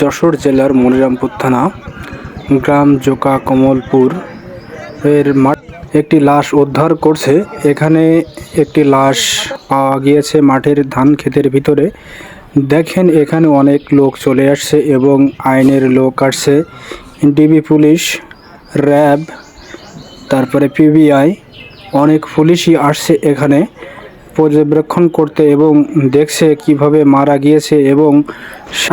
যশোর জেলার মনিরামপুর থানা, গ্রাম জোকা কমলপুর এর মাঠ। একটি লাশ উদ্ধার করছে। এখানে একটি লাশ পাওয়া গিয়েছে মাঠের ধান ক্ষেতের ভিতরে। দেখেন, এখানে অনেক লোক চলে আসছে এবং আইনের লোক আসছে। ডিবি পুলিশ, র্যাব, তারপরে পিবিআই অনেক পুলিশই আসছে এখানে। পর্যবেক্ষণ করতে এবং দেখছে কীভাবে মারা গিয়েছে এবং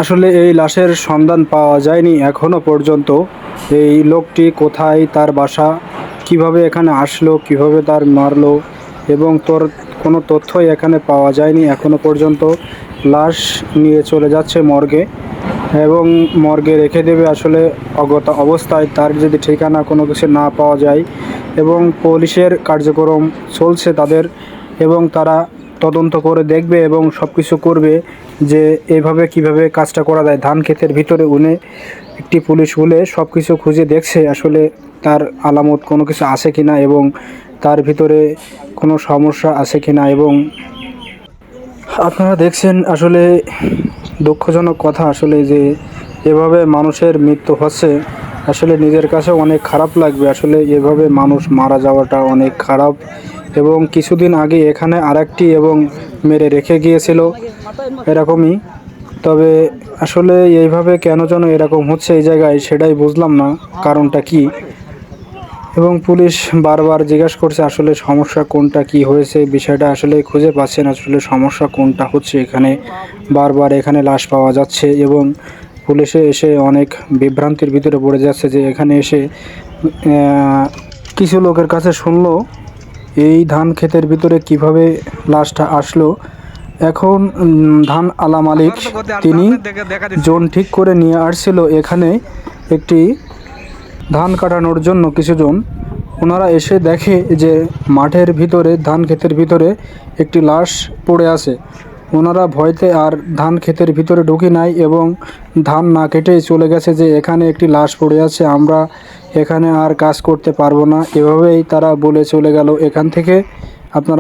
আসলে এই লাশের সন্ধান পাওয়া যায়নি এখনও পর্যন্ত। এই লোকটি কোথায়, তার বাসা, কীভাবে এখানে আসলো, কীভাবে তার মারলো এবং তোর কোনো তথ্যই এখানে পাওয়া যায়নি এখনও পর্যন্ত। লাশ নিয়ে চলে যাচ্ছে মর্গে এবং মর্গে রেখে দেবে আসলে অগত অবস্থায়, তার যদি ঠিকানা কোনো কিছু না পাওয়া যায় এবং পুলিশের কার্যক্রম চলছে তাদের এবং তারা তদন্ত করে দেখবে এবং সব কিছু করবে যে এভাবে কীভাবে কাজটা করা যায়। ধান ক্ষেতের ভিতরে উনি একটি পুলিশ বলে সব কিছু খুঁজে দেখছে আসলে তার আলামত কোনো কিছু আছে কি না এবং তার ভিতরে কোনো সমস্যা আছে কি না এবং আপনারা দেখছেন আসলে দুঃখজনক কথা আসলে যে এভাবে মানুষের মৃত্যু হচ্ছে। আসলে নিজের কাছে অনেক খারাপ লাগবে। আসলে এভাবে মানুষ মারা যাওয়াটা অনেক খারাপ এবং কিছুদিন আগে এখানে আরেকটি এবং মেরে রেখে গিয়েছিল এরকমই। তবে আসলে এইভাবে কেন যেন এরকম হচ্ছে এই জায়গায় সেটাই বুঝলাম না, কারণটা কি? এবং পুলিশ বারবার জিজ্ঞাসা করছে আসলে সমস্যা কোনটা, কি হয়েছে? বিষয়টা আসলে খুঁজে পাচ্ছে না, আসলে সমস্যা কোনটা হচ্ছে এখানে? বারবার এখানে লাশ পাওয়া যাচ্ছে এবং পুলিশে এসে অনেক বিভ্রান্তির ভিতরে পড়ে যাচ্ছে যে এখানে এসে কিছু লোকের কাছে শুনলো, এই ধান ক্ষেতের ভিতরে কীভাবে লাশটা আসলো। এখন ধান আলা মালিক, তিনি জোন ঠিক করে নিয়ে আসছিল এখানে একটি ধান কাটানোর জন্য কিছুজন ওনারা এসে দেখে যে মাঠের ভিতরে, ধান ক্ষেতের ভিতরে একটি লাশ পড়ে আছে। ওনারা ভয়তে আর ধান ক্ষেতের ভিতরে ঢুকি নাই এবং ধান না কেটেই চলে গেছে যে এখানে একটি লাশ পড়ে আছে, আমরা এখানে আর কাজ করতে পারব না। এভাবেই তারা বলে চলে গেল। এখান থেকে আপনারা